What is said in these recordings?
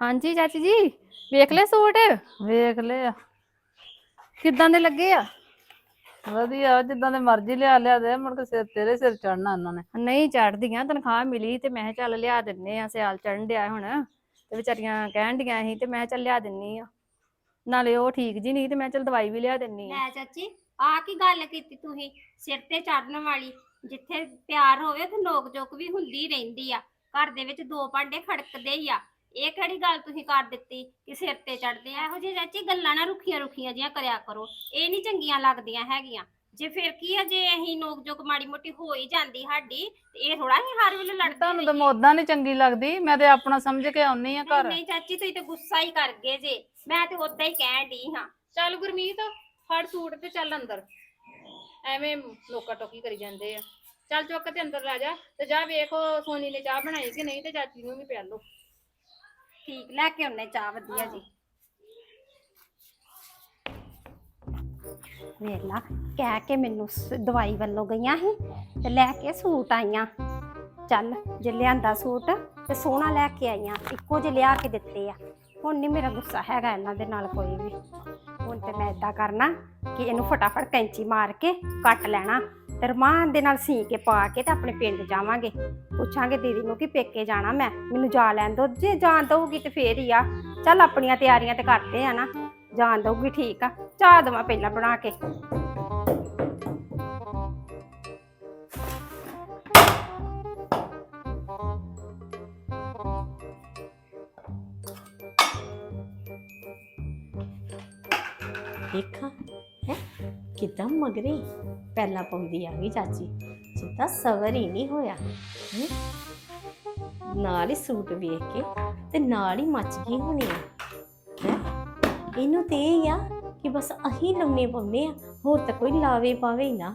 ਹਾਂਜੀ ਚਾਚੀ ਜੀ ਵੇਖ ਲੈ ਸੂਟ? ਵੇਖ ਲਿਆ। ਕਿੱਦਾਂ ਦੇ ਲੱਗੇ ਆ? ਵਧੀਆ ਜਿੱਦਾਂ ਦੇ ਮਰਜ਼ੀ ਲਿਆ ਲਿਆ ਦੇ ਮੁੜ ਕੇ ਸਿਰ ਤੇਰੇ ਸਿਰ ਚੜਨਾ ਉਹਨਾਂ ਨੇ। ਨਹੀਂ ਚੜਦੀਆਂ ਤਨਖਾਹ ਮਿਲੀ ਤੇ ਮੈਂ ਕਿਹਾ ਚੱਲ ਲਿਆ ਦਿੰਨੇ ਆ ਸਿਆਲ ਚੜਨ ਡਿਆ ਹੁਣ। ਤੇ ਵਿਚਾਰੀਆਂ ਕਹਿਣ ਡੀਆਂ ਸੀ ਤੇ ਮੈਂ ਕਿਹਾ ਚੱਲ ਲਿਆ ਦਿੰਨੀ ਆ। ਨਾਲੇ ਉਹ ਠੀਕ ਜੀ ਨਹੀਂ ਤੇ ਮੈਂ ਚੱਲ ਦਵਾਈ ਵੀ ਲਿਆ ਦਿੰਨੀ ਆ। ਲੈ ਚਾਚੀ ਆ ਕੀ ਗੱਲ ਕੀਤੀ ਤੁਸੀਂ? ਸਿਰ ਤੇ ਚੜਨ ਵਾਲੀ ਜਿੱਥੇ ਪਿਆਰ ਹੋਵੇ ਉੱਥੇ ਨੋਕ ਜੋਕ ਵੀ ਹੁੰਦੀ ਰਹਿੰਦੀ ਆ। ਘਰ ਦੇ ਵਿੱਚ ਦੋ ਭਾਂਡੇ ਖੜਕਦੇ ਹੀ ਆ। ਇਹ ਕਿਹੜੀ ਗੱਲ ਤੁਸੀਂ ਕਰ ਦਿੱਤੀ ਕਿ ਸਿਰ ਤੇ ਚੜਦੇ ਆ? ਇਹੋ ਜਿਹੀ ਚਾਚੀ ਗੱਲਾਂ ਨਾ ਰੁੱਖੀਆਂ ਰੁੱਖੀਆਂ ਜੀਆਂ ਕਰਿਆ ਕਰੋ। ਇਹ ਨਹੀਂ ਚੰਗੀਆਂ ਲੱਗਦੀਆਂ ਹੈਗੀਆਂ। ਜੇ ਫਿਰ ਕੀ ਆ ਜੇ ਅਸੀਂ ਨੋਕ ਜੋਕ ਮਾੜੀ ਮੋਟੀ ਹੋ ਹੀ ਜਾਂਦੀ ਸਾਡੀ ਤੇ ਇਹ ਥੋੜਾ ਹੀ ਹਰ ਵੇਲੇ ਲੜਦੇ ਤੁਹਾਨੂੰ ਤਾਂ ਰਹੀਏ। ਮੋਦਾ ਨਹੀਂ ਚੰਗੀ ਲੱਗਦੀ। ਮੈਂ ਤੇ ਆਪਣਾ ਸਮਝ ਕੇ ਆਉਣੀ ਆ ਘਰ। ਨਹੀਂ ਚਾਚੀ ਤੁਸੀਂ ਤੇ ਗੁੱਸਾ ਹੀ ਕਰ ਗਏ ਜੇ। ਮੈਂ ਤੇ ਉਦਾਂ ਹੀ ਕਹਿਣ ਡਈ ਹਾਂ। ਚੱਲ ਗੁਰਮੀਤ ਫੜ ਸੂਟ ਤੇ ਚੱਲ ਅੰਦਰ। ਐਵੇਂ ਲੋਕਾ ਟੋਕੀ ਕਰੀ ਜਾਂਦੇ ਆ। ਚੱਲ ਚੁੱਕ ਤੇ ਅੰਦਰ ਲੈ ਜਾ। ਤੇ ਜਾ ਵੇਖੋ ਸੋਨੀ ਨੇ ਚਾਹ ਬਣਾਈ ਕਿ ਨਹੀਂ ਤੇ ਚਾਚੀ ਨੂੰ ਵੀ ਪਿਆ ਲਓ। ਠੀਕ, ਲੈ ਕੇ ਆਉਣੇ ਚਾਹ ਵਧੀਆ ਜੀ। ਵੇਖ ਕਹਿ ਕੇ ਮੈਨੂੰ ਸ- ਦਵਾਈ ਵੱਲੋਂ ਗਈਆਂ ਸੀ ਤੇ ਲੈ ਕੇ ਸੂਟ ਆਈਆਂ। ਚੱਲ, ਜੇ ਲਿਆਂਦਾ ਸੂਟ ਤੇ ਸੋਹਣਾ ਲੈ ਕੇ ਆਈਆਂ, ਇੱਕੋ ਜਿਹੇ ਲਿਆ ਕੇ ਦਿੱਤੇ ਆ। ਹੁਣ ਨਹੀਂ ਮੇਰਾ ਗੁੱਸਾ ਹੈਗਾ ਇਹਨਾਂ ਦੇ ਨਾਲ ਕੋਈ ਵੀ। ਹੁਣ ਤੇ ਮੈਂ ਇਦਾਂ ਕਰਨਾ ਕਿ ਇਹਨੂੰ ਫਟਾਫਟ ਕੈਂਚੀ ਮਾਰ ਕੇ ਕੱਟ ਲੈਣਾ। ਤੇ ਰਮਾਨ ਦੇ ਨਾਲ ਸੀ ਕੇ ਪਾ ਕੇ ਤੇ ਆਪਣੇ ਪਿੰਡ ਜਾਵਾਂਗੇ। ਪੁੱਛਾਂਗੇ ਦੀਦੀ ਨੂੰ ਕਿ ਪੇਕੇ ਜਾਣਾ ਮੈਂ, ਮੈਨੂੰ ਜਾ ਲੈਣ ਦੋ ਜੇ ਜਾਣ ਦਊਗੀ ਤੇ ਫੇਰ ਹੀ ਆ। ਚੱਲ ਆਪਣੀਆਂ ਤਿਆਰੀਆਂ ਤੇ ਕਰਦੇ ਆ ਨਾ, ਜਾਣ ਦਊਗੀ ਠੀਕ ਆ, ਚਾਹ ਦਵਾਂ ਪਹਿਲਾਂ ਬਣਾ ਕੇ। ਦੇਖਾਂ, ਹੈ, ਕਿਦਾਂ ਮਗਰੇ? ਪਹਿਲਾਂ ਪਾਉਂਦੀ ਆ ਗਈ ਚਾਚੀ। ਜਿੱਦਾਂ ਸਬਰ ਹੀ ਨਹੀਂ ਹੋਇਆ। ਨਾਲ ਹੀ ਸੂਟ ਵੇਖ ਕੇ ਤੇ ਨਾਲ ਹੀ ਮੱਚ ਗਈ ਹੋਣੀ ਹੈ? ਇਹਨੂੰ ਤੇ ਇਹ ਆ ਕਿ ਬਸ ਅਹੀਂ ਲੰਮੇ ਪਾਉਂਦੇ ਆ ਹੋਰ ਤਾਂ ਕੋਈ ਲਾਵੇ ਪਾਵੇ ਹੀ ਨਾ।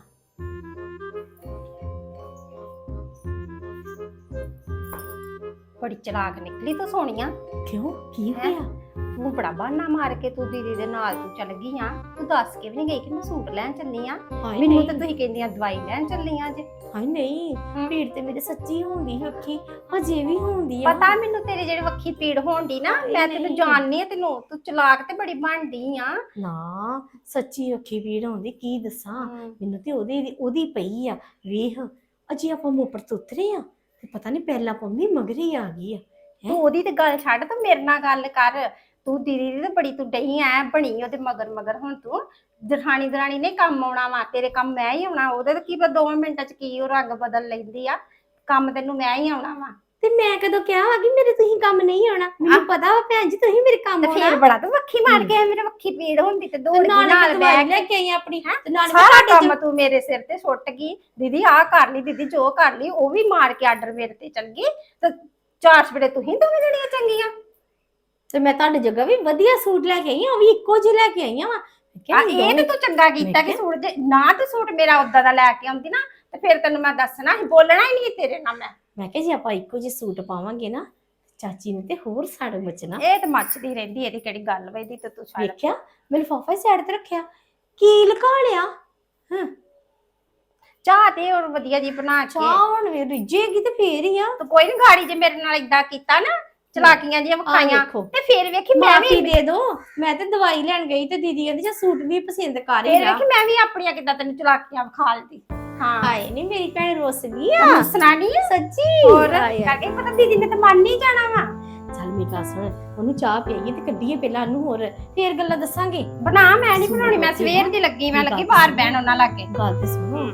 ਬੜੀ ਚਲਾਕ ਨਿਕਲੀ ਤੂੰ ਸੋਹਣੀਆਂ। ਕਿਉਂ? ਕੀ? ਹੋਇਆ? ਤੂੰ ਬੜਾ ਬਹਾਨਾ ਮਾਰ ਕੇ ਤੂੰ ਦੀਦੀ ਦੇ ਨਾਲ ਤੂੰ ਚੱਲ ਗਈ ਆ। ਤੂੰ ਦੱਸ ਕੇ ਵੀ ਨਹੀਂ ਗਈ ਕਿ ਮੈਂ ਸੂਟ ਲੈਣ ਚੱਲੀ ਆ। ਹਾਏ ਮੈਨੂੰ ਨਹੀਂ। ਤਾਂ ਤੁਸੀਂ ਕਹਿੰਦੀਆਂ ਦਵਾਈ ਲੈਣ ਚੱਲੀ ਆ ਜੇ ਹਾਏ ਨਹੀਂ ਹਮ। ਭੀੜ ਤੇ ਮੇਰੇ ਸੱਚੀ ਹੁੰਦੀ ਹੈ ਅੱਖੀ ਹਜੇ ਵੀ ਹੁੰਦੀ ਆ। ਪਤਾ ਮੈਨੂੰ ਤੇਰੀ ਜਿਹੜੀ ਵੱਖੀ ਪੀੜ ਹੋਣਦੀ ਨਾ ਮੈਂ ਤੈਨੂੰ ਨਹੀਂ। ਜਾਣਨੀ ਆ ਤੈਨੂੰ ਤੂੰ ਚਲਾਕ ਤੇ ਬੜੀ ਬਣਦੀ ਆ। ਨਾ ਸੱਚੀ ਅੱਖੀ ਪੀੜ ਹੁੰਦੀ ਕੀ ਦੱਸਾਂ? ਮੈਨੂੰ ਤੇ ਉਹਦੀ ਉਹਦੀ ਪਈ ਆ ਵੇਖ ਅਜੇ ਆਪਾਂ ਮੋਪਰ ਤੋਂ ਉਤਰੇ ਆ ਤੇ ਪਤਾ ਨਹੀਂ ਪਹਿਲਾਂ ਪੰਮੀ ਮਗਰੀ ਆ ਗਈ ਆ। ਤੂੰ ਉਹਦੀ ਤੇ ਗੱਲ ਛੱਡ ਤੂੰ ਮੇਰੇ ਨਾਲ ਗੱਲ ਕਰ। ਤੂੰ ਦੀਦੀ ਦੀ ਤੇ ਬੜੀ ਤੂੰ ਡਈ ਐ ਬਣੀ ਉਹਦੇ ਮਗਰ ਮਗਰ ਹੁਣ ਤੂੰ। ਜਠਾਣੀ ਦਰਾਣੀ ਨੇ ਕੰਮ ਆਉਣਾ ਵਾ ਤੇਰੇ ਕੰਮ ਮੈਂ ਹੀ ਆਉਣਾ ਉਹਦੇ ਤੇ ਕੀ ਪਤਾ 2 ਮਿੰਟਾਂ ਚ ਕੀ ਉਹ ਰੰਗ ਬਦਲ ਲੈਂਦੀ ਆ। ਕੰਮ ਤੈਨੂੰ ਮੈਂ ਹੀ ਆਉਣਾ ਵਾ। ਤੇ ਮੈਂ ਕਦੋਂ ਕਿਹਾ ਵਾ ਕਿ ਮੇਰੇ ਤੁਸੀਂ ਕੰਮ ਨਹੀਂ ਆਉਣਾ? ਮੈਨੂੰ ਪਤਾ ਵਾ ਭੈਣ ਜੀ ਤੁਸੀਂ ਮੇਰੇ ਕੰਮ ਤੇ ਆਉਣਾ। ਫੇਰ ਬੜਾ ਤੂੰ ਵੱਖੀ ਮਾਰ ਕੇ ਮੇਰੇ ਵੱਖੀ ਪੀੜ ਹੁੰਦੀ ਤੇ ਦੋ ਤੇ ਨਾਲ ਨਾਲ ਦਵਾਈ ਲੈ ਕੇ। ਆਈ ਆਪਣੀ ਹੈਂ? ਤੇ ਨਾਲ ਸਾਰਾ ਕੰਮ ਤੂੰ ਮੇਰੇ ਸਿਰ ਤੇ ਸੁੱਟ ਗਈ। ਦੀਦੀ ਆਹ ਕਰ ਲਈ ਦੀਦੀ ਜੋ ਕਰ ਲਈ ਉਹ ਵੀ ਮਾਰ ਕੇ ਆਰਡਰ ਮੇਰੇ ਤੇ ਚੱਲ ਗਈ। ਤੇ ਚਾਰ ਸਵੇਰੇ ਤੂੰ ਹੀ ਦੋਵੇਂ ਜਣੀਆਂ ਚੰਗੀਆਂ। ਤੇ ਮੈਂ ਤੁਹਾਡੇ ਜਗ੍ਹਾ ਵੀ ਵਧੀਆ ਸੂਟ ਲੈ ਕੇ ਆਈ ਆ ਉਹ ਵੀ ਇੱਕੋ ਜਿਹੇ ਲੈ ਕੇ ਆਈ ਆ ਵਾ। ਆ ਇਹ ਤੇ ਤੂੰ ਚੰਗਾ ਕੀਤਾ ਕਿ ਸੂਟ ਜੇ ਨਾ ਤੇ ਸੂਟ ਮੇਰਾ ਉਦਾਂ ਦਾ ਲੈ ਕੇ ਆਉਂਦੀ ਨਾ ਤੇ ਫਿਰ ਤੈਨੂੰ ਮੈਂ ਦੱਸਣਾ ਸੀ ਬੋਲਣਾ ਹੀ ਨਹੀਂ ਤੇਰੇ ਨਾਲ ਮੈਂ। ਮੈਂ ਕਿਹਾ ਜੇ ਆਪਾਂ ਇੱਕੋ ਜਿਹੇ ਸੂਟ ਪਾਵਾਂਗੇ ਨਾ ਚਾਚੀ ਨੇ ਤੇ ਹੋਰ ਸਾੜ ਮਚਣਾ ਇਹ ਤੇ ਮੱਚਦੀ ਰਹਿੰਦੀ ਇਹਦੀ ਕਿਹੜੀ ਗੱਲ ਵੇ ਦੀ ਤੇ ਤੂੰ ਛੱਡ ਵੇਖਿਆ ਮੇਰੇ ਫਾਫਾ ਸਾਈਡ ਤੇ ਰੱਖਿਆ। ਕੀ ਲਗਾ ਲਿਆ ਚਾਹ ਤੇ ਹੋਰ ਵਧੀਆ ਜੀ ਬਣਾ ਕੇ। ਚਾਹ ਹੁਣ ਵੀ ਰਿੱਝੇਗੀ ਤੇ ਫੇਰ ਹੀ ਆ। ਤੂੰ ਕੋਈ ਨਹੀਂ ਗਾੜੀ ਜੇ ਮੇਰੇ ਨਾਲ ਇਦਾਂ ਕੀਤਾ ਨਾ ਚਲਾਕੀਆਂ ਜੀਆਂ ਵਿਖਾਈਆਂ। ਵੇਖੋ। ਤੇ ਫਿਰ ਵੇਖੀ ਮੈਂ ਮਾਫੀ ਵੀ ਦੇ ਦੋ। ਮੈਂ ਤੇ ਦਵਾਈ ਲੈਣ ਗਈ ਤੇ ਦੀਦੀ ਕਹਿੰਦੀ ਜਾਂ ਸੂਟ ਵੀ ਪਸੰਦ ਕਰ ਹੀ ਫਿਰ ਲਾ। ਵੇਖੀ ਮੈਂ ਵੀ ਆਪਣੀਆਂ ਕਿੱਦਾਂ ਤੈਨੂੰ ਚਲਾਕੀਆਂ ਵਿਖਾ ਲਦੀ ਹਾਂ। ਹਾਏ ਨਹੀਂ ਮੇਰੀ ਭੈਣ ਰੁੱਸ ਗਈ ਆ ਹੱਸਣਾ ਨਹੀਂ ਸੱਚੀ? ਹੋਰ ਹਾਏ। ਕਰਕੇ ਪਤਾ ਦੀਦੀ ਨੇ ਤਾਂ ਮੰਨ ਨਹੀਂ ਜਾਣਾ ਵਾ। ਚੱਲ ਮੇਰੀ ਗੱਲ ਸੁਣ ਉਹਨੂੰ ਚਾਹ ਪਿਆਈਏ ਤੇ ਕੱਢੀਏ ਪਹਿਲਾਂ ਉਹਨੂੰ ਹੋਰ। ਫੇਰ ਗੱਲਾਂ ਦੱਸਾਂਗੇ। ਬਣਾ ਮੈਂ ਨਹੀਂ ਬਣਾਉਣੀ। ਮੈਂ ਸਵੇਰ ਦੀ ਲੱਗੀ ਮੈਂ ਲੱਗੀ ਬਾਹਰ ਬਹਿਣ ਉਹਨਾਂ ਲਾਗੇ। ਗੱਲ ਤੇ ਸੁਣ।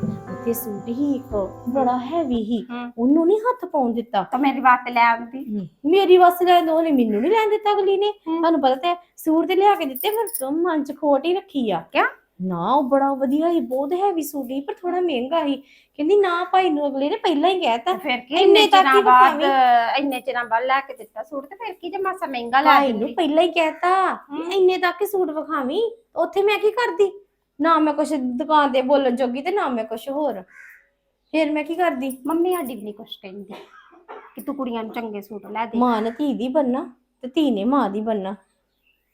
ਉੱਥੇ ਸੂਟ ਹੀ ਇੱਕ ਬੜਾ ਹੈਵੀ ਹੀ। ਹਮ। ਉਹਨੂੰ ਨਹੀਂ ਹੱਥ ਪਾਉਣ ਦਿੱਤਾ। ਤਾਂ ਮੇਰੀ ਵਾਸਤੇ ਲੈ ਆਉਂਦੀ। ਮੇਰੀ ਵਾਸਤੇ ਲੈ ਦੋ ਨੇ ਮੈਨੂੰ ਨਹੀਂ ਲੈਣ ਦਿੱਤਾ ਅਗਲੀ ਨੇ। ਤੁਹਾਨੂੰ ਪਤਾ ਤੇ ਹੈ, ਸੂਟ ਤੇ ਲਿਆ ਕੇ ਦਿੱਤੇ ਫਿਰ ਤੁਮ ਮਨ ਚ ਖੋਟ ਹੀ ਰੱਖੀ ਆ। ਕਿਆ? ਨਾ ਉਹ ਬੜਾ ਵਧੀਆ ਹੀ ਬਹੁਤ ਹੈਵੀ ਸੂਟ ਹੀ ਪਰ ਥੋੜਾ ਮਹਿੰਗਾ ਹੀ ਕਹਿੰਦੀ ਨਾ ਭਾਈ ਨੂੰ ਅਗਲੇ ਨੇ ਪਹਿਲਾਂ ਹੀ ਕਹਿਤਾ ਤੇ ਫਿਰ ਕੀ ਇੰਨੇ ਇੰਨੇ ਤੱਕ ਚਿਰਾਂ ਹੀ ਬਾਅਦ ਇੰਨੇ ਚਿਰਾਂ ਬਾਅਦ ਲੈ ਕੇ ਦਿੱਤਾ ਸੂਟ ਤੇ ਫਿਰ ਕੀ ਜੇ ਮਾਸਾ ਮਹਿੰਗਾ ਲੈ ਭਾਈ ਨੂੰ ਦਿੰਦੀ। ਪਹਿਲਾਂ ਹੀ ਕਹਿਤਾ ਵੀ ਇੰਨੇ ਤੱਕ ਹੀ ਸੂਟ ਵਿਖਾਵੀਂ। ਉੱਥੇ ਮੈਂ ਕੀ ਕਰਦੀ? ਨਾ ਮੈਂ ਕੁਛ ਦੁਕਾਨ ਤੇ ਬੋਲਣ ਜੋਗੀ ਤੇ ਨਾ ਮੈਂ ਕੁਛ ਹੋਰ। ਫਿਰ ਮੈਂ ਕੀ ਕਰਦੀ? ਮੰਮੀ ਸਾਡੀ ਵੀ ਨਹੀਂ ਕੁਛ ਕਹਿੰਦੀ ਕਿ ਤੂੰ ਕੁੜੀਆਂ ਨੂੰ ਚੰਗੇ ਸੂਟ ਲੈ ਦੇ। ਮਾਂ ਨੇ ਧੀ ਦੀ ਬੰਨਾ ਤੇ ਧੀ ਨੇ ਮਾਂ ਦੀ ਬੰਨਾ।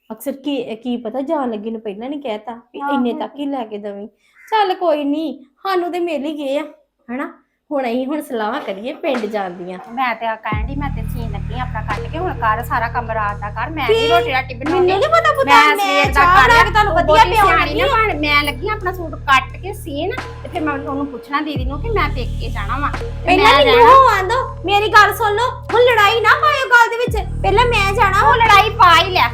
ਅਕਸਰ ਕੀ ਕੀ ਪਤਾ ਜਾਣ ਲੱਗੀ ਨੂੰ ਪਹਿਲਾਂ ਨਹੀਂ ਕਹਿਤਾ ਵੀ ਇੰਨੇ। ਤੱਕ ਹੀ ਲੈ ਕੇ ਦਵੀਂ। ਚੱਲ ਕੋਈ ਨਹੀਂ ਸਾਨੂੰ ਤੇ ਮਿਲ ਹੀ ਗਏ ਆ ਹਨਾ? ਹੁਣ ਅਸੀਂ ਹੁਣ ਸਲਾਹ ਕਰੀਏ ਪਿੰਡ ਜਾਣ ਦੀਆਂ। ਮੈਂ ਤੇ ਆ ਕਹਿਣ ਡਈ ਮੈਂ ਤੇ ਲੱਗੀ ਆਪਣਾ ਕੱਟ ਕੇ। ਹੁਣ ਕਰ ਸਾਰਾ ਕੰਮ ਰਾਤ ਦਾ ਕਰ ਮੈਂ ਨਹੀਂ ਰੋਟੀ ਰਾਟੀ ਮੈਨੂੰ ਬਣਾਉਣੀ ਨਹੀਂ ਪਤਾ ਪੁੱਤਾ ਮੈਂ ਸਵੇਰ ਦਾ ਕਰ ਲਿਆ। ਕੇ ਤੁਹਾਨੂੰ ਵਧੀਆ ਪਿਆਉਣ ਨਾ। ਬਣ। ਮੈਂ ਲੱਗੀ ਆਪਣਾ ਸੂਟ ਕੱਟ ਕੇ ਸੀਨ ਤੇ ਫਿਰ ਮੈਂ ਉਹਨੂੰ ਪੁੱਛਣਾ ਦੀਦੀ ਨੂੰ ਕਿ ਮੈਂ ਪੇਕੇ ਜਾਣਾ ਵਾ। ਪਹਿਲਾਂ ਮੈਨੂੰ ਆਂਦੋ ਮੇਰੀ ਗੱਲ ਸੁਣ ਲਓ ਹੁਣ ਲੜਾਈ ਨਾ ਪਾਇਓ ਗੱਲ ਦੇ ਵਿੱਚ। ਪਹਿਲਾਂ ਮੈਂ ਜਾਣਾ ਉਹ ਲੜਾਈ ਪਾ ਹੀ ਲਿਆ।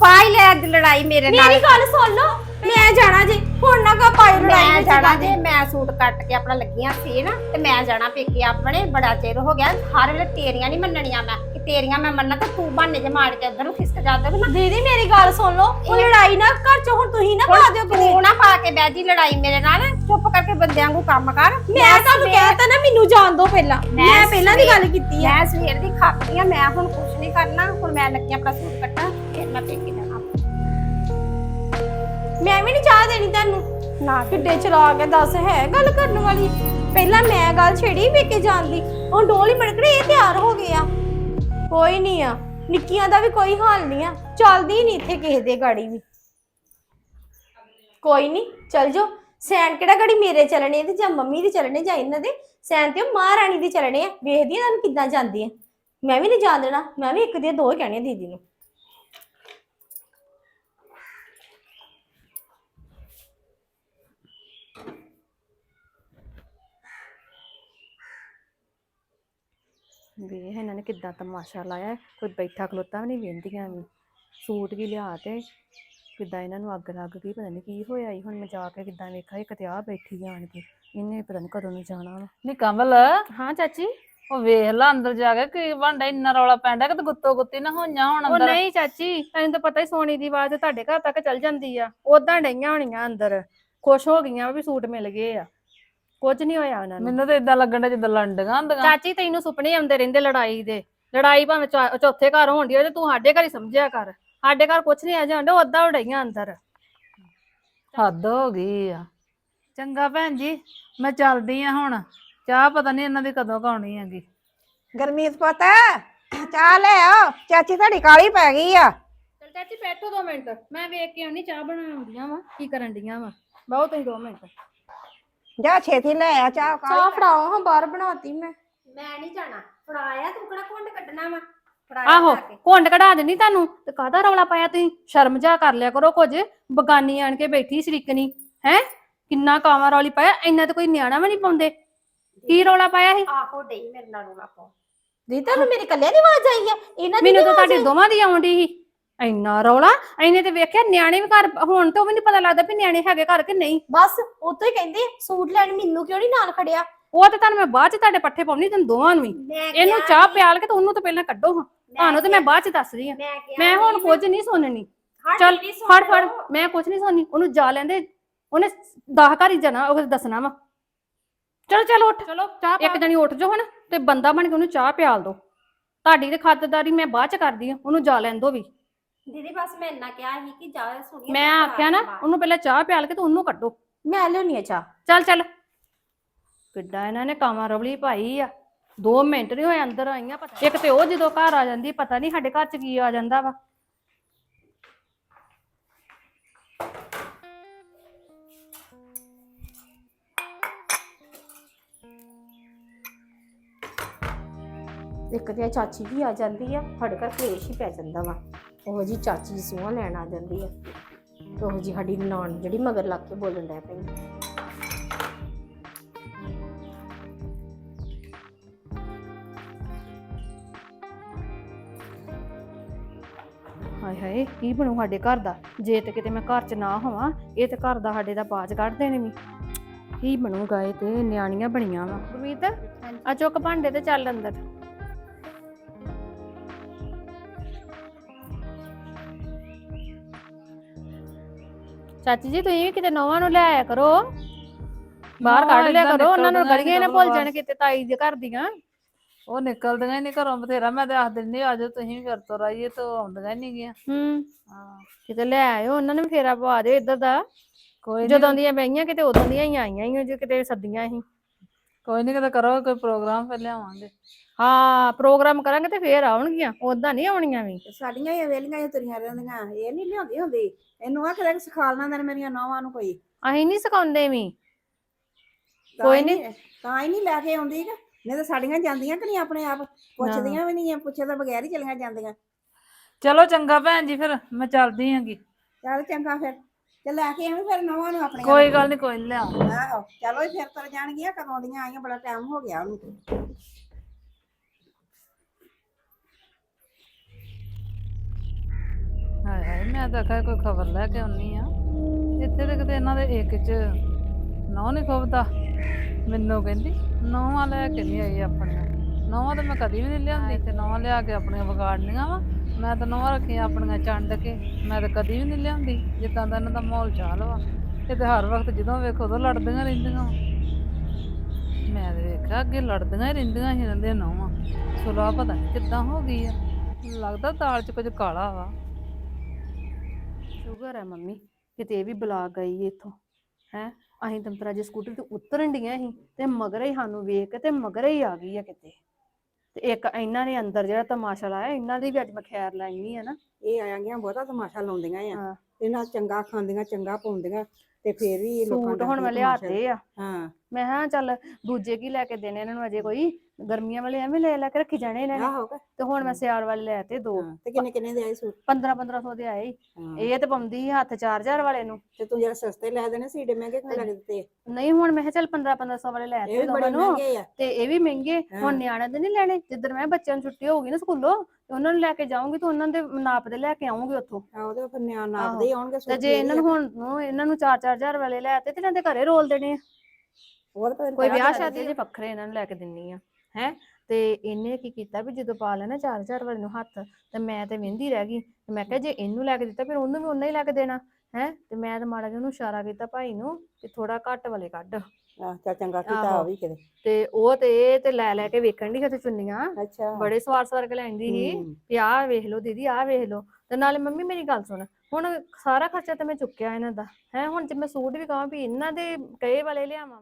ਪਾ ਹੀ ਅੱਜ ਲੜਾਈ ਮੇਰੇ ਨਾਲ। ਮੇਰੀ ਗੱਲ ਸੁਣ ਲਓ ਮੈਂ ਜਾਣਾ ਜੀ ਹੁਣ ਨਾ ਕਾ ਪਾਇਓ ਲੜਾਈ ਮੈਂ ਵਿੱਚ ਜਾਣਾ ਜੇ ਮੈਂ ਸੂਟ ਕੱਟ ਕੇ ਆਪਣਾ ਲੱਗੀਆਂ ਸੀ ਨਾ ਤੇ ਮੈਂ ਜਾਣਾ ਪੇਕੇ ਆਪਣੇ ਬੜਾ ਚਿਰ ਹੋ ਗਿਆ ਹਰ ਵੇਲੇ ਤੇਰੀਆਂ ਨਹੀਂ ਮੰਨਣੀਆਂ ਮੈਂ ਕਿ ਤੇਰੀਆਂ ਮੈਂ ਮੰਨਾਂ ਤੇ ਤੂੰ ਬਹਾਨੇ ਜੇ ਮਾਰ ਕੇ ਉਧਰ ਨੂੰ ਖਿਸਕ ਜਾ ਉਧਰ ਨਾ ਦੀਦੀ ਮੇਰੀ ਗੱਲ ਸੁਣ ਲਓ ਉਹ ਲੜਾਈ ਨਾ ਘਰ ਚ ਹੁਣ ਤੁਸੀਂ ਨਾ ਪਾ ਦਿਓ ਕਿਤੇ। ਤੂੰ ਨਾ ਪਾ ਕੇ ਬਹਿ ਜੀ ਲੜਾਈ ਮੇਰੇ ਨਾਲ ਚੁੱਪ ਕਰਕੇ ਬੰਦਿਆਂ ਨੂੰ ਕੰਮ ਕਰ। ਮੈਂ ਤੁਹਾਨੂੰ ਕਹਿਤਾ ਨਾ ਮੈਨੂੰ ਜਾਣ ਦਿਓ ਪਹਿਲਾਂ। ਮੈਂ ਪਹਿਲਾਂ ਦੀ ਗੱਲ ਕੀਤੀ ਮੈਂ ਸਵੇਰ ਦੀ ਖਾਪੀ ਆ ਮੈਂ ਹੁਣ ਕੁਝ ਨਹੀਂ ਕਰਨਾ ਹੁਣ ਮੈਂ ਲੱਗੀ ਆਪਣਾ ਸੂਟ ਕੱਟਾਂ ਫਿਰ ਮੈਂ ਪੇਕੇ ਜਾਣਾ। ਮੈਂ ਵੀ ਨਹੀਂ ਚਾਹ ਦੇਣੀ ਤੁਹਾਨੂੰ। ਨਾ ਕਿੱਡੇ ਚਲਾ ਕੇ ਦੱਸ ਹੈ ਗੱਲ ਕਰਨ ਵਾਲੀ। ਪਹਿਲਾਂ ਮੈਂ ਗੱਲ ਛੇੜੀ ਵੇ ਕੇ ਜਾਣ ਦੀ। ਹੁਣ ਡੋਲੀ ਮੜਕੜੇ ਇਹ ਤਿਆਰ ਹੋ ਗਏ ਆ। ਕੋਈ ਨਹੀਂ ਆ, ਨਿੱਕੀਆਂ ਦਾ ਵੀ ਕੋਈ ਹਾਲ ਨਹੀਂ ਆ। ਚੱਲਦੀ ਨਹੀਂ ਇੱਥੇ ਕਿਸੇ ਦੇ ਗਾੜੀ ਵੀ। ਕੋਈ ਨਹੀਂ, ਚੱਲ ਜੋ ਸੈਨ ਕਿਹੜਾ ਗਾੜੀ ਮੇਰੇ ਚੱਲਣੇ ਤੇ ਜਾਂ ਮੰਮੀ ਦੇ ਚੱਲਣੇ ਜਾਂ ਇਹਨਾਂ ਦੇ? ਸੈਨ ਤੇ ਉਹ ਮਹਾਰਾਣੀ ਦੇ ਚੱਲਣੇ ਆ। ਵੇਖਦੀ ਆ ਤੁਹਾਨੂੰ ਕਿੱਦਾਂ ਜਾਂਦੀ ਆ। ਮੈਂ ਵੀ ਨਹੀਂ ਜਾਣ ਦੇਣਾ। ਮੈਂ ਵੀ ਇੱਕ ਦੇ ਦੋ ਹੀ ਕਹਿਣੇ ਆ ਦੀਦੀ ਨੂੰ। ਵੇਖ ਇਹਨਾਂ ਨੇ ਕਿੱਦਾਂ ਤਮਾਸ਼ਾ ਲਾਇਆ। ਕੋਈ ਬੈਠਾ ਖਲੋਤਾ ਵੀ ਨਹੀਂ ਵੇਂਦੀਆਂ ਵੀ। ਸੂਟ ਵੀ ਲਿਆ ਤੇ ਕਿੱਦਾਂ ਇਹਨਾਂ ਨੂੰ ਅੱਗ ਲੱਗ ਗਈ ਪਤਾ ਨਹੀਂ ਕੀ ਹੋਇਆ ਈ ਹੁਣ ਮੈਂ ਜਾ ਕੇ ਕਿੱਦਾਂ ਵੇਖਿਆ ਇੱਕ ਤੇ ਆ ਬੈਠੀ ਆਣ ਕੇ। ਇਹਨੇ ਪਤਾ ਨਹੀਂ ਕਦੋਂ ਨੂੰ ਜਾਣਾ ਵਾ। ਨੀ ਕਮਲ ਹਾਂ ਚਾਚੀ? ਉਹ ਵੇਖ ਲਾ ਅੰਦਰ ਜਾ ਕੇ ਕੀ ਬਣਦਾ ਇੰਨਾ ਰੌਲਾ ਪੈਂਦਾ ਕਿ ਗੁੱਤੋ ਗੁੱਤੀ ਨਾ ਹੋਈਆਂ ਹੁਣ ਉਹ ਅੰਦਰ। ਨਹੀਂ ਚਾਚੀ ਤੈਨੂੰ ਤਾਂ ਪਤਾ ਹੀ ਸੋਨੀ ਦੀ ਆਵਾਜ਼ ਤੁਹਾਡੇ ਘਰ ਤੱਕ ਚੱਲ ਜਾਂਦੀ ਆ। ਉਦਾਂ ਡਈਆਂ ਹੋਣੀਆਂ ਅੰਦਰ। ਖੁਸ਼ ਹੋ ਗਈਆਂ ਵੀ ਸੂਟ ਮਿਲ ਗਏ ਆ। ਕੁਝ ਨਹੀਂ ਹੋਇਆ ਉਹਨਾਂ ਨੂੰ। ਮੈਨੂੰ ਤਾਂ ਇਦਾਂ ਲੱਗਣ ਦਾ ਜਿੱਦਾਂ ਲੰਡੀਆਂ ਹੁੰਦੀਆਂ। ਚਾਚੀ ਤੈਨੂੰ ਸੁਪਨੇ ਆਉਂਦੇ ਰਹਿੰਦੇ ਲੜਾਈ ਦੇ। ਲੜਾਈ ਭਾਵੇਂ ਚੌ- ਚੌਥੇ ਘਰ ਹੋਣਦੀ ਹੋਵੇ ਤੇ ਤੂੰ ਸਾਡੇ ਘਰ ਹੀ ਸਮਝਿਆ ਕਰ। ਸਾਡੇ ਘਰ ਕੁਝ ਨਹੀਂ ਆ ਜਾਂਦਾ ਉਦਾਂ ਉਡਈਆਂ ਅੰਦਰ। ਹੱਦ ਹੋ ਗਈ ਆ। ਚੰਗਾ ਭੈਣ ਜੀ ਮੈਂ ਚੱਲਦੀ ਆ ਹੁਣ। ਚਾਹ ਪਤਾ ਨਹੀਂ ਇਹਨਾਂ ਦੀ ਕਦੋਂ ਕਾਉਣੀ ਹੈਗੀ। ਗਰਮੀਤ ਪੁੱਤ ਚਾਹ ਲੈ ਆ ਚਾਚੀ ਤੁਹਾਡੀ ਕਾਲੀ ਪੈ ਗਈ ਆ। ਚਲ ਚਾਚੀ ਬੈਠੋ ਦੋ ਮਿੰਟ। ਮੈਂ ਵੇਖ ਕੇ ਆਉਣੀ ਚਾਹ ਬਣਾਉਂਦੀਆਂ ਵਾ ਕੀ ਕਰਨ ਡੀਆਂ ਵਾ। ਬਹੁਤ ਤੁਸੀਂ ਦੋ ਮਿੰਟ। ਜਾ ਛੇਤੀ ਲੈ ਆ ਚਾਹ ਚਾਹ ਕਾਲੀ ਫੜਾਓ ਹਾਂ ਬਾਹਰ ਬਣਾਤੀ ਮੈਂ। ਮੈਂ ਨਹੀਂ ਜਾਣਾ। ਫੜਾਇਆ ਤੂੰ ਕਿਹੜਾ ਕੁੰਡ ਕੱਢਣਾ ਵਾ? ਫੜਾਇਆ ਆਹੋ ਜਾ ਕੇ। ਘੁੰਡ ਕਢਾ ਦਿੰਦੀ ਤੁਹਾਨੂੰ। ਤੇ ਕਾਹਦਾ ਰੌਲਾ ਪਾਇਆ ਤੁਸੀਂ? ਸ਼ਰਮ ਜਾ ਕਰ ਲਿਆ ਕਰੋ ਕੁਝ। ਬਗਾਨੀ ਆਣ ਕੇ ਬੈਠੀ ਸਰੀਕਣੀ ਹੈ? ਕਿੰਨਾ ਕਾਵਾਂ ਰੌਲੀ ਪਾਇਆ। ਇੰਨਾ ਤੇ ਕੋਈ ਨਿਆਣਾ ਵੀ ਨਹੀਂ ਪਾਉਂਦੇ। ਕੀ ਰੌਲਾ ਪਾਇਆ ਸੀ? ਆਹੋ ਡਈ ਮੇਰੇ ਨਾਲ ਰੋਲਾ ਪਾਉ ਦੀ ਤੁਹਾਨੂੰ ਮੇਰੇ ਕੱਲਿਆਂ ਦੀ ਆਵਾਜ਼ ਆਈ ਆ। ਇਹਨਾਂ ਦੀ ਮੈਨੂੰ ਨੀ ਤਾਂ ਤੁਹਾਡੀ ਦੋਵਾਂ ਦੀ ਆਉਂਦੀ ਸੀ। ਇੰਨਾ ਰੌਲਾ ਐਨੇ ਤੇ ਵੇਖਿਆ ਨਿਆਣੇ ਵੀ ਘਰ ਹੁਣ ਤੋਂ ਵੀ ਨਹੀਂ ਪਤਾ ਲੱਗਦਾ ਵੀ ਨਿਆਣੇ ਹੈਗੇ ਘਰ ਕਿ ਨਹੀਂ। ਬਸ ਉਤੋਂ ਹੀ ਕਹਿੰਦੇ ਸੂਟ ਲੈਣ ਮੈਨੂੰ ਕਿਉਂ ਨਹੀਂ ਨਾਲ ਖੜਿਆ? ਉਹ ਤੇ ਤੁਹਾਨੂੰ ਮੈਂ ਬਾਅਦ ਚ ਤੁਹਾਡੇ ਪੱਠੇ ਪਾਉਣੀ ਤੈਨੂੰ ਦੋਵਾਂ ਨੂੰ ਵੀ ਇਹਨੂੰ ਚਾਹ ਪਿਆਲ ਕੇ ਤੇ ਉਹਨੂੰ ਤਾਂ ਪਹਿਲਾਂ ਕੱਢੋ ਹਾਂ। ਤੁਹਾਨੂੰ ਤੇ ਮੈਂ ਬਾਅਦ ਚ ਦੱਸਦੀ ਆ ਮੈਂ ਕਿਹਾ ਮੈਂ ਹੁਣ ਕੁਝ ਨਹੀਂ ਸੁਣਨੀ। ਹਾਂ, ਚੱਲ ਸੁਣ ਫੜ ਫੜ। ਲਓ। ਮੈਂ ਕੁਝ ਨਹੀਂ ਸੁਣਨੀ। ਉਹਨੂੰ ਜਾ ਲੈਂਦੇ। ਉਹਨੇ 10 ਘਰ ਹੀ ਜਾਣਾ ਉਹ ਦੱਸਣਾ ਵਾ। ਚਲੋ ਚਲੋ ਉੱਠ। ਚਲੋ ਚਾਹ ਇੱਕ ਜਣੀ ਉੱਠ ਜਾ ਹੁਣ ਤੇ ਬੰਦਾ ਬਣ ਕੇ ਉਹਨੂੰ ਚਾਹ ਪਿਆਲ ਦੋ। ਤੁਹਾਡੀ ਤੇ ਖਾਤਰਦਾਰੀ ਮੈਂ ਬਾਅਦ ਚ ਕਰਦੀ ਆ ਉਹਨੂੰ ਜਾ ਲੈਣ ਦੋ ਵੀ। ਦੀਦੀ ਬਸ ਮੈਂ ਇੰਨਾ ਕਿਹਾ ਸੀ ਕਿ ਜਾ ਸੁਣੀਏ ਮੈਂ ਆਖਿਆ ਨਾ ਉਹਨੂੰ ਪਹਿਲਾਂ ਚਾਹ ਪਿਆਲ ਕੇ ਤੇ ਉਹਨੂੰ ਕੱਢੋ। ਮੈਂ ਲਿਆਉਣੀ ਆ ਚਾਹ। ਚੱਲ ਚੱਲ। ਕਿੱਡਾ ਇਹਨਾਂ ਨੇ ਕਾਵਾਂ ਰਵਲੀ ਪਾਈ ਆ। 2 ਮਿੰਟ ਨਹੀਂ ਹੋਏ ਅੰਦਰ ਆਈਆਂ ਪਤਾ। ਇੱਕ ਤੇ ਉਹ ਜਦੋਂ ਘਰ ਆ ਜਾਂਦੀ ਪਤਾ ਨਹੀਂ ਸਾਡੇ ਘਰ ਚ ਕੀ ਆ ਜਾਂਦਾ ਵਾ। ਇੱਕ ਤੇ ਇਹ ਚਾਚੀ ਵੀ ਆ ਜਾਂਦੀ ਆ ਸਾਡੇ ਘਰ ਕਲੇਸ਼ ਹੀ ਪੈ ਜਾਂਦਾ ਵਾ। ਉਹ ਜੀ ਚਾਚੀ ਸੂਹਾਂ ਲੈਣ ਆ ਜਾਂਦੀ ਆ। ਤੇ ਉਹ ਜੀ ਸਾਡੀ ਨਾਨ ਜਿਹੜੀ ਮਗਰ ਲੱਗ ਕੇ ਬੋਲਣ ਡੈ ਪੈਂਦੀ ਹਾਏ ਹਾਏ ਕੀ ਬਣੂ ਸਾਡੇ ਘਰ ਦਾ? ਜੇ ਤੇ ਕਿਤੇ ਮੈਂ ਘਰ ਚ ਨਾ ਹੋਵਾਂ ਇਹ ਤੇ ਘਰ ਦਾ ਸਾਡੇ ਦਾ ਬਾਜ ਕੱਢ ਦੇਣੇ ਵੀ ਕੀ ਬਣੂਗਾ ਇਹ ਤੇ? ਨਿਆਣੀਆਂ ਬਣੀਆਂ ਵਾ। ਗੁਰਮੀਤ ਆ ਚੁੱਕ ਭਾਂਡੇ ਤੇ ਚੱਲ ਅੰਦਰ। ਚਾਚੀ ਜੀ ਤੁਸੀਂ ਵੀ ਕਿਤੇ ਨੌਵਾਂ ਨੂੰ ਲੈ ਆਇਆ ਕਰੋ। ਬਾਹਰ ਕੱਢ ਲਿਆ ਕਰੋ ਉਹਨਾਂ ਨੂੰ ਗਲੀਆਂ ਨਾ ਭੁੱਲ ਜਾਣ ਕਿਤੇ ਤਾਈ ਦੇ ਘਰ ਦੀਆਂ। ਉਹ ਨਿਕਲਦੀਆਂ ਨਹੀਂ ਘਰੋਂ ਬਥੇਰਾ ਮੈਂ ਤੇ ਆਖ ਦਿੰਦੀ ਆਜੋ ਤੁਸੀਂ ਵੀ ਕਰ ਰਹੀਏ ਤਾਂ ਉਹ ਆਉਂਦੀਆਂ ਨਹੀਂ ਗਿਆ ਹੂੰ ਹਾਂ। ਕਿਤੇ ਲੈ ਆਇਓ ਉਹਨਾਂ ਨੂੰ ਫੇਰਾ ਪਵਾ ਦਿਓ ਇੱਧਰ ਦਾ। ਕੋਈ ਜਦੋਂ ਦੀਆਂ ਬਈਆਂ ਕਿਤੇ ਉਦੋਂ ਦੀਆਂ ਹੀ ਆਈਆਂ ਹੀ ਜੇ ਕਿਤੇ ਸੱਦੀਆਂ ਸੀ ਕੋਈ ਨਹੀਂ ਕਿਤੇ ਕਰੋ ਕੋਈ ਪ੍ਰੋਗਰਾਮ ਫਿਰ ਲਿਆਵਾਂਗੇ। ਹਾਂ ਪ੍ਰੋਗਰਾਮ ਕਰਾਂਗੇ ਤੇ ਫੇਰ ਆਉਣਗੀਆਂ ਉਦਾਂ ਨਹੀਂ ਆਉਣੀਆਂ ਵੀ। ਸਾਡੀਆਂ ਹੀ ਵੇਲੀਆਂ ਹੀ ਤੁਰੀਆਂ ਰਹਿੰਦੀਆਂ ਇਹ ਨਹੀਂ ਲਿਆਉਂਦੀ ਹੁੰਦੀ। ਇਹਨੂੰ ਆ ਕਿਤੇ ਸਿਖਾਲਣਾ ਦੇਣ ਮੇਰੀਆਂ ਨੌਵਾਂ ਨੂੰ ਕੋਈ। ਅਸੀਂ ਨਹੀਂ ਸਿਖਾਉਂਦੇ ਵੀ। ਤਾਂ ਕੋਈ ਹੀ ਨੀ। ਤਾਂ ਹੀ ਨਹੀਂ ਲੈ ਕੇ ਆਉਂਦੀ ਕਿ ਨਹੀਂ ਤਾਂ ਸਾਡੀਆਂ ਜਾਂਦੀਆਂ ਕਿ ਨਹੀਂ ਆਪਣੇ ਆਪ? ਪੁੱਛਦੀਆਂ ਵੀ ਨਹੀਂ ਆ ਪੁੱਛੇ ਤਾਂ ਬਗੈਰ ਹੀ ਚਲੀਆਂ ਜਾਂਦੀਆਂ। ਚਲੋ ਚੰਗਾ ਭੈਣ ਜੀ ਫਿਰ ਮੈਂ ਚੱਲਦੀ ਆਂਗੀ ਚੱਲ ਚੰਗਾ ਫਿਰ। ਤੇ ਲੈ ਕੇ ਆਵੀਂ ਫਿਰ ਨਵਾਂ ਨੂੰ ਆਪਣੀਆਂ ਕੋਈ ਗੱਲ ਨਹੀਂ ਕੋਈ ਨੀ ਲਿਆ ਆਹੋ ਚਲੋ ਫਿਰ ਤੁਰ ਜਾਣਗੀਆਂ ਕਦੋਂ ਦੀਆਂ ਆਈਆਂ ਬੜਾ ਟਾਈਮ ਹੋ ਗਿਆ ਉਹਨੂੰ। ਹਾਏ ਹਾਏ ਮੈਂ ਤਾਂ ਆਖਿਆ ਕੋਈ ਖਬਰ ਲੈ ਕੇ ਆਉਣੀ ਆ। ਇੱਥੇ ਤੇ ਕਿਤੇ ਇਹਨਾਂ ਦੇ ਇੱਕ ਚ ਨੌ ਨਹੀਂ ਖੋਬਦਾ। ਮੈਨੂੰ ਕਹਿੰਦੀ ਨੌਵਾਂ ਲੈ ਕੇ ਨਹੀਂ ਆਈ ਆਪਣੀਆਂ। ਨੌਵਾਂ ਤਾਂ ਮੈਂ ਕਦੀ ਵੀ ਨਹੀਂ ਲਿਆਂਦੀ ਤੇ ਨੌਵਾਂ ਲਿਆ ਕੇ ਆਪਣੀਆਂ ਵਿਗਾੜਨੀਆਂ ਵਾ। ਮੈਂ ਤਾਂ ਨੌਵਾਂ ਰੱਖੀਆਂ ਆਪਣੀਆਂ ਚੰਡ ਕੇ। ਮੈਂ ਤਾਂ ਕਦੀ ਵੀ ਨਹੀਂ ਲਿਆਉਂਦੀ, ਜਿੱਦਾਂ ਦਾ ਇਹਨਾਂ ਦਾ ਮਾਹੌਲ ਚਾਲ ਵਾ। ਇਹ ਤੇ ਹਰ ਵਕਤ ਜਦੋਂ ਵੇਖੋ ਉਦੋਂ ਲੜਦੀਆਂ ਰਹਿੰਦੀਆਂ। ਵਾਂ। ਮੈਂ ਤੇ ਵੇਖਿਆ ਅੱਗੇ ਲੜਦੀਆਂ ਹੀ ਰਹਿੰਦੀਆਂ ਸੀ ਇਹਨਾਂ ਦੀਆਂ ਨੌਵਾਂ। ਸੁਲਾ ਪਤਾ ਨਹੀਂ ਕਿੱਦਾਂ ਹੋ ਗਈ ਆ। ਲੱਗਦਾ ਦਾਲ 'ਚ ਕੁਝ ਕਾਲਾ ਵਾ। ਸ਼ੂਗਰ ਹੈ ਮੰਮੀ, ਕਿਤੇ ਇਹ ਵੀ ਬੁਲਾ ਗਈ ਇੱਥੋਂ। ਹੈ, ਅਸੀਂ ਤੰਤਰਾ ਜੇ ਸਕੂਟਰ ਤੇ ਉਤਰਨ ਡੀਆਂ ਸੀ ਤੇ ਮਗਰ ਹੀ ਸਾਨੂੰ ਵੇਖ ਕੇ ਤੇ ਮਗਰ ਹੀ ਆ ਗਈ ਆ ਕਿਤੇ। ਤੇ ਇੱਕ ਇਹਨਾਂ ਨੇ ਅੰਦਰ ਜਿਹੜਾ ਤਮਾਸ਼ਾ ਲਾਇਆ ਇਹਨਾਂ ਦੀ ਵੀ ਅੱਜ ਮੈਂ ਖੈਰ ਲੈਣੀ ਆ ਨਾ ਇਹ ਆਇਆ ਗਿਆ ਬਹੁਤਾ ਤਮਾਸ਼ਾ ਲਾਉਂਦੀਆਂ ਆ ਹਾਂ। ਇਹਨਾਂ ਚੰਗਾ ਖਾਂਦੀਆਂ ਚੰਗਾ ਪਾਉਂਦੀਆਂ ਤੇ ਫੇਰ ਵੀ ਲੋਕਾਂ ਸੂਟ ਦਾ ਹੁਣ ਮੈਂ ਲਿਆਤੇ ਆ। ਹਾਂ। ਮੈਂ ਹਾਂ ਚੱਲ ਦੂਜੇ ਕੀ ਲੈ ਕੇ ਦੇਣੇ ਇਹਨਾਂ ਨੂੰ ਅਜੇ ਕੋਈ? ਗਰਮੀਆਂ ਵਾਲੇ ਐਵੇਂ ਲੈ ਲੈ ਕੇ ਰੱਖੀ ਜਾਣੇ ਇਹਨਾਂ ਨੇ। ਆਹੋ ਕੇ ਤੇ ਹੁਣ ਮੈਂ ਸਿਆਲ ਵਾਲੇ ਲੈ ਤੇ ਦੋ। ਹਾਂ, ਤੇ ਕਿੰਨੇ ਕਿੰਨੇ ਦੇ ਆਏ ਸੂਟ? 15 1500 ਦੇ ਆਏ। ਈ। ਹਾਂ। ਇਹ ਤੇ ਪਾਉਂਦੀ ਸੀ ਹੱਥ 4000 ਵਾਲੇ ਨੂੰ। ਤੇ ਤੂੰ ਜਿਹੜਾ ਸਸਤੇ ਲੈ ਦੇਣੇ ਸੀੜੇ ਮਹਿੰਗੇ ਕਿਉਂ ਲੱਗ ਦਿੱਤੇ? ਨਹੀਂ ਹੁਣ ਮੈਂ ਕਿਹਾ ਚੱਲ 15 1500 ਵਾਲੇ ਲੈ ਇਹ ਤੇ ਵੀ ਬੜੇ ਦੋਵਾਂ ਨੂੰ। ਮਹਿੰਗੇ ਆ। ਤੇ ਇਹ ਵੀ ਮਹਿੰਗੇ। ਹੁਣ ਨਿਆਣਿਆਂ ਦੇ ਨਹੀਂ ਲੈਣੇ। ਜਿੱਦਣ ਮੈਂ ਬੱਚਿਆਂ ਨੂੰ ਛੁੱਟੀ ਹੋਊਗੀ ਨਾ ਸਕੂਲੋਂ ਤੇ ਉਹਨਾਂ ਨੂੰ ਲੈ ਕੇ ਜਾਊਂਗੀ ਤੇ ਉਹਨਾਂ ਦੇ ਨਾਪ ਦੇ ਲੈ ਕੇ ਆਉਂਗੀ ਉੱਥੋਂ। ਆ ਉਹਦੇ ਫਿਰ ਨਿਆਣ ਨਾਪਦੇ ਆਉਣਗੇ ਤੇ ਜੇ ਇਹਨਾਂ ਨੂੰ ਹੁਣ ਨੂੰ ਇਹਨਾਂ ਨੂੰ 4-4000 ਵਾਲੇ ਲੈ ਤੇ ਤੇ ਇਹਨਾਂ ਦੇ ਘਰੇ ਰੋਲ ਦੇਣੇ ਆ। ਉਹ ਤਾਂ ਫਿਰ ਕੋਈ ਵਿਆਹ। ਸ਼ਾਦੀ ਦੇ ਵੱਖਰੇ ਇਹਨਾਂ ਨੂੰ ਲੈ ਕੇ ਦਿੰਨੀ ਆ ਹੈ? ਤੇ ਇਹਨੇ ਕੀ ਕੀਤਾ ਵੀ ਜਦੋਂ ਪਾ ਲੈਣਾ 4000 ਵਾਲੇ ਨੂੰ ਹੱਥ ਤੇ ਮੈਂ ਤੇ ਵਹਿੰਦੀ ਰਹਿ ਗਈ ਤੇ ਮੈਂ ਕਿਹਾ ਜੇ ਇਹਨੂੰ ਲੈ ਕੇ ਦਿੱਤਾ ਫਿਰ ਉਹਨੂੰ ਵੀ ਉਹਨਾਂ ਹੀ ਲੈ ਕੇ ਦੇਣਾ ਹੈ? ਤੇ ਮੈਂ ਤੇ ਮਾੜਾ ਜਿਹਾ ਉਹਨੂੰ ਇਸ਼ਾਰਾ ਕੀਤਾ ਭਾਈ ਨੂੰ ਕਿ ਥੋੜਾ ਘੱਟ ਵਾਲੇ ਕੱਢ। ਆਹ ਚੱਲ ਚੰਗਾ ਕੀਤਾ। ਆ ਵੀ ਕਿਤੇ। ਤੇ ਉਹ ਤੇ ਇਹ ਤੇ ਲੈ ਲੈ ਕੇ ਵੇਖਣ ਦੀ ਤੇ ਚੁੰਨੀਆਂ। ਅੱਛਾ। ਬੜੇ ਸਵਾਰ ਸਵਾਰ ਕੇ ਲੈਂਦੀ ਸੀ। ਵੀ ਆਹ ਵੇਖ ਲਓ ਦੀਦੀ ਆਹ ਵੇਖ ਲਓ। ਤੇ ਨਾਲੇ ਮੰਮੀ ਮੇਰੀ ਗੱਲ ਸੁਣ ਹੁਣ ਸਾਰਾ ਖਰਚਾ ਤਾਂ ਮੈਂ ਚੁੱਕਿਆ ਇਹਨਾਂ ਦਾ। ਹੈ, ਹੁਣ ਜੇ ਮੈਂ ਸੂਟ ਵੀ ਕਹਾਂ ਵੀ ਇਹਨਾਂ ਦੇ ਕਹੇ ਵਾਲੇ ਲਿਆਵਾਂ